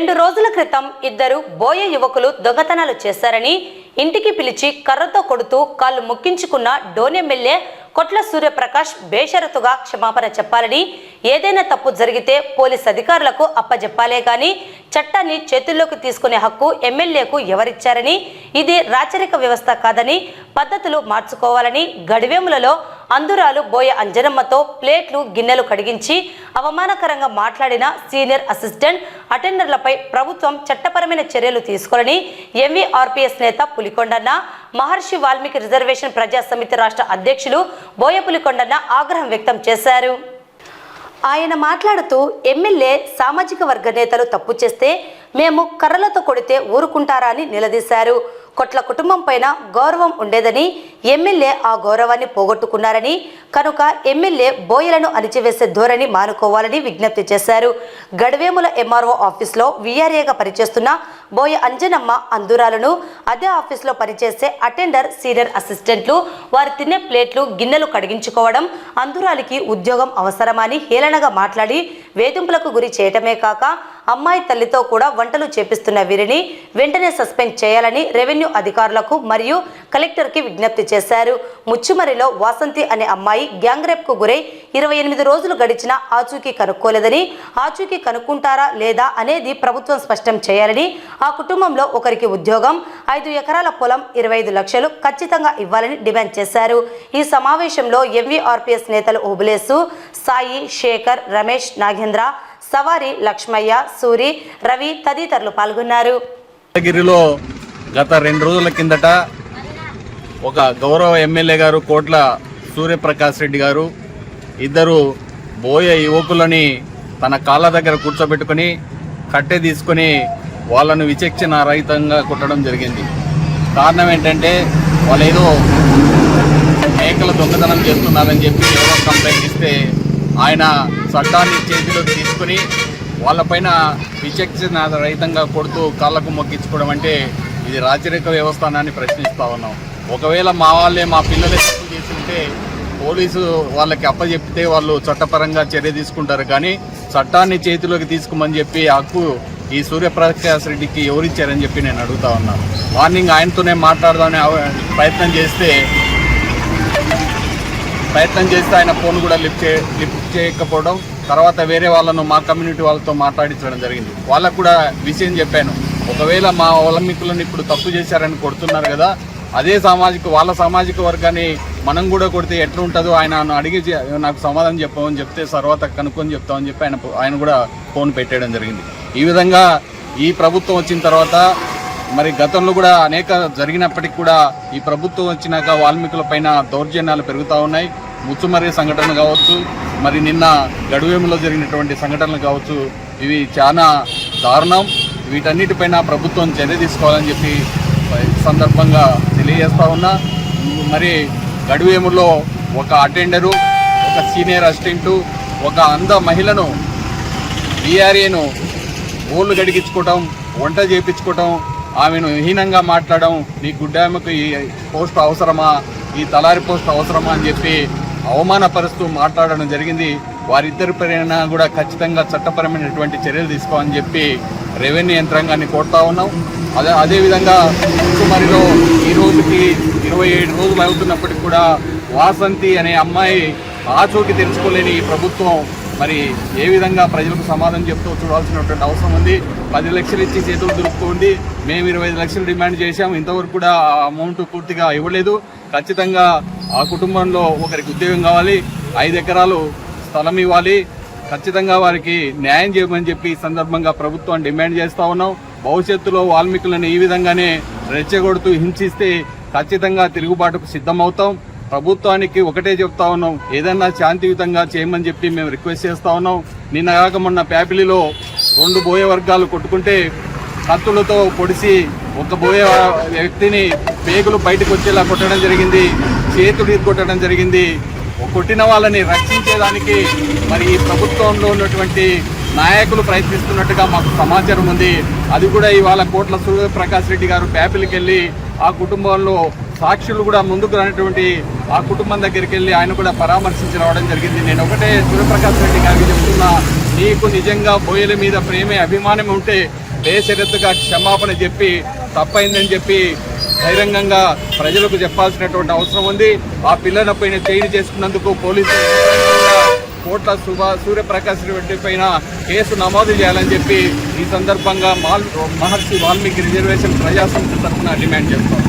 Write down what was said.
రెండు రోజుల క్రితం ఇద్దరు బోయ యువకులు దొంగతనాలు చేశారని ఇంటికి పిలిచి కర్రతో కొడుతూ కాళ్ళు ముక్కించుకున్న డోన్ ఎమ్మెల్యే కొట్ల సూర్యప్రకాష్ బేషరతుగా క్షమాపణ చెప్పాలని ఏదైనా తప్పు జరిగితే పోలీస్ అధికారులకు అప్పజెప్పాలే గాని చట్టాన్ని చేతుల్లోకి తీసుకునే హక్కు ఎమ్మెల్యేకు ఎవరిచ్చారని ఇది రాచరిక వ్యవస్థ కాదని పద్ధతులు మార్చుకోవాలని గడివేములలో అందురాలు బోయ అంజనమ్మతో ప్లేట్లు గిన్నెలు కడిగించి అవమానకరంగా మాట్లాడిన సీనియర్ అసిస్టెంట్ అటెండర్లపై ప్రభుత్వం చట్టపరమైన చర్యలు తీసుకోవాలని ఎంవీఆర్పీఎస్ నేత పులికొండన్న మహర్షి వాల్మీకి రిజర్వేషన్ ప్రజా సమితి రాష్ట్ర అధ్యక్షులు బోయ పులికొండన్న ఆగ్రహం వ్యక్తం చేశారు. ఆయన మాట్లాడుతూ ఎమ్మెల్యే సామాజిక వర్గ నేతలు తప్పు చేస్తే మేము కర్రలతో కొడితే ఊరుకుంటారా అని నిలదీశారు. కొట్ల కుటుంబం పైన గౌరవం ఉండేదని ఎమ్మెల్యే ఆ గౌరవాన్ని పోగొట్టుకున్నారని కనుక ఎమ్మెల్యే బోయలను అణిచివేసే ధోరణి మానుకోవాలని విజ్ఞప్తి చేశారు. గడివేముల ఎంఆర్ఓ ఆఫీస్లో వీఆర్ఏగా పనిచేస్తున్న బోయ అంజనమ్మ అందురాలను అదే ఆఫీస్లో పనిచేసే అటెండర్ సీనియర్ అసిస్టెంట్లు వారు తినే ప్లేట్లు గిన్నెలు కడిగించుకోవడం అందురాలికి ఉద్యోగం అవసరమని హేళనగా మాట్లాడి వేధింపులకు గురి చేయటమే కాక అమ్మాయి తల్లితో కూడా వంటలు చేపిస్తున్న వీరిని వెంటనే సస్పెండ్ చేయాలని రెవెన్యూ అధికారులకు మరియు కలెక్టర్కి విజ్ఞప్తి చేశారు. ముచ్చుమరిలో వాసంతి అనే అమ్మాయి గ్యాంగ్ రేప్కు గురై ఇరవై ఎనిమిది రోజులు గడిచినా ఆచూకీ కనుక్కోలేదని ఆచూకీ కనుక్కుంటారా లేదా అనేది ప్రభుత్వం స్పష్టం చేయాలని ఆ కుటుంబంలో ఒకరికి ఉద్యోగం ఐదు ఎకరాల పొలం ఇరవై ఐదు లక్షలు ఖచ్చితంగా ఇవ్వాలని డిమాండ్ చేశారు. ఈ సమావేశంలో ఎంవీఆర్పీఎస్ నేతలు ఓబులేసు సాయి శేఖర్ రమేష్ నాగేంద్ర సవారి లక్ష్మయ్య సూరి రవి తదితరులు పాల్గొన్నారు. గిరిలో గత రెండు రోజుల కిందట ఒక గౌరవ ఎమ్మెల్యే గారు కోట్ల సూర్యప్రకాష్ రెడ్డి గారు ఇద్దరు బోయ యువకులని తన కాళ్ళ దగ్గర కూర్చోబెట్టుకొని కట్టె తీసుకొని వాళ్ళను విచక్షణ రహితంగా కొట్టడం జరిగింది. కారణం ఏంటంటే వాళ్ళు ఏదో మేకల దొంగతనం చేస్తున్నారని చెప్పి ఎవరో కంప్లైంట్ ఇస్తే ఆయన చట్టాన్ని చేతిలోకి తీసుకుని వాళ్ళపైన విచక్షణ రహితంగా కొడుతూ కాళ్ళకు మొక్కించుకోవడం అంటే ఇది రాచరిక వ్యవస్థానాన్ని ప్రశ్నిస్తా ఉన్నాం. ఒకవేళ మా వాళ్ళే మా పిల్లలే తప్పు చేస్తుంటే పోలీసు వాళ్ళకి అప్పచెప్తే వాళ్ళు చట్టపరంగా చర్య తీసుకుంటారు. కానీ చట్టాన్ని చేతిలోకి తీసుకోమని చెప్పి హక్కు ఈ సూర్యప్రకాష్ రెడ్డికి ఎవరిచ్చారని చెప్పి నేను అడుగుతా ఉన్నాను మార్నింగ్ ఆయనతోనే మాట్లాడదామని ప్రయత్నం చేస్తే ప్రయత్నం చేస్తే ఆయన ఫోన్ కూడా లిఫ్ట్ చే లిఫ్ట్ చేయకపోవడం తర్వాత వేరే వాళ్ళను మా కమ్యూనిటీ వాళ్ళతో మాట్లాడించడం జరిగింది. వాళ్ళకు కూడా విషయం చెప్పాను. ఒకవేళ మా ఒలింపిక్లను ఇప్పుడు తప్పు చేశారని కొడుతున్నారు కదా అదే సామాజిక వాళ్ళ సామాజిక వర్గాన్ని మనం కూడా కొడితే ఎట్లుంటుందో ఆయన నన్ను అడిగి నాకు సమాధానం చెప్పమని చెప్తే తర్వాత కనుక్కొని చెప్తామని చెప్పి ఆయన ఆయన కూడా ఫోన్ పెట్టేయడం జరిగింది. ఈ విధంగా ఈ ప్రభుత్వం వచ్చిన తర్వాత మరి గతంలో కూడా అనేక జరిగినప్పటికీ కూడా ఈ ప్రభుత్వం వచ్చినాక వాల్మీకుల పైన దౌర్జన్యాలు పెరుగుతూ ఉన్నాయి. ముచ్చుమర్రి సంఘటన కావచ్చు మరి నిన్న గడువేములో జరిగినటువంటి సంఘటనలు కావచ్చు ఇవి చాలా దారుణం. వీటన్నిటిపైన ప్రభుత్వం చర్య తీసుకోవాలని చెప్పి సందర్భంగా తెలియజేస్తా ఉన్నా. మరి గడువేములో ఒక అటెండరు ఒక సీనియర్ అసిస్టెంటు ఒక అంధ మహిళను బీఆర్ఏను ఓళ్ళు గడిగించుకోవటం వంట చేయించుకోవటం ఆమెను హీనంగా మాట్లాడడం నీ గుడ్డామెకు ఈ పోస్ట్ అవసరమా? ఈ తలారి పోస్ట్ అవసరమా అని చెప్పి అవమానపరుస్తూ మాట్లాడడం జరిగింది. వారిద్దరి పైన కూడా ఖచ్చితంగా చట్టపరమైనటువంటి చర్యలు తీసుకోవాలని చెప్పి రెవెన్యూ యంత్రాంగాన్ని కోరుతా ఉన్నాం. అదే అదేవిధంగా కుమారిలో ఈ రోజుకి ఇరవై ఏడు రోజులు అవుతున్నప్పటికి కూడా వాసంతి అనే అమ్మాయి ఆచూకి తెలుసుకోలేని ఈ ప్రభుత్వం. మరి ఏ విధంగా ప్రజలకు సమాధానం చెప్తూ చూడాల్సినటువంటి అవసరం ఉంది? పది లక్షలు ఇచ్చి చేతులు దులుపుకోండి. మేము ఇరవై ఐదు లక్షలు డిమాండ్ చేశాము. ఇంతవరకు కూడా ఆ అమౌంట్ పూర్తిగా ఇవ్వలేదు. ఖచ్చితంగా ఆ కుటుంబంలో ఒకరికి ఉద్యోగం కావాలి ఐదు ఎకరాలు స్థలం ఇవ్వాలి. ఖచ్చితంగా వారికి న్యాయం చేయమని చెప్పి ఈ సందర్భంగా ప్రభుత్వం డిమాండ్ చేస్తా ఉన్నాం. భవిష్యత్తులో వాల్మీకులను ఈ విధంగానే రెచ్చగొడుతూ హింసిస్తే ఖచ్చితంగా తిరుగుబాటుకు సిద్ధమవుతాం. ప్రభుత్వానికి ఒకటే చెప్తా ఉన్నాం. ఏదన్నా శాంతియుతంగా చేయమని చెప్పి మేము రిక్వెస్ట్ చేస్తా ఉన్నాం. నిన్న కాక మొన్న ప్యాపిలిలో రెండు బోయ వర్గాలు కొట్టుకుంటే కత్తులతో పొడిసి ఒక బోయ వ్యక్తిని పేగులు బయటకు వచ్చేలా కొట్టడం జరిగింది చేతులు కొట్టడం జరిగింది. కొట్టిన వాళ్ళని రక్షించేదానికి మరి ఈ ప్రభుత్వంలో ఉన్నటువంటి నాయకులు ప్రయత్నిస్తున్నట్టుగా మాకు సమాచారం ఉంది. అది కూడా ఇవాళ కోట్ల సూర్యప్రకాష్ రెడ్డి గారు ప్యాపిల్కి వెళ్ళి ఆ కుటుంబంలో సాక్షులు కూడా ముందుకు రానటువంటి ఆ కుటుంబం దగ్గరికి వెళ్ళి ఆయన కూడా పరామర్శించి రావడం జరిగింది. నేను ఒకటే సూర్యప్రకాష్ రెడ్డి గారికి చెప్తున్నా నీకు నిజంగా బోయల మీద ప్రేమే అభిమానం ఉంటే బేషరతుగా క్షమాపణ చెప్పి తప్పైందని చెప్పి బహిరంగంగా ప్రజలకు చెప్పాల్సినటువంటి అవసరం ఉంది. ఆ పిల్లల పైన చేయి చేసుకున్నందుకు పోలీసులు కోట్ల సుభా సూర్యప్రకాశ్ రెడ్డి పైన కేసు నమోదు చేయాలని చెప్పి ఈ సందర్భంగా మాల్ మహర్షి వాల్మీకి రిజర్వేషన్ ప్రజాసమితి తరఫున డిమాండ్ చేస్తాం.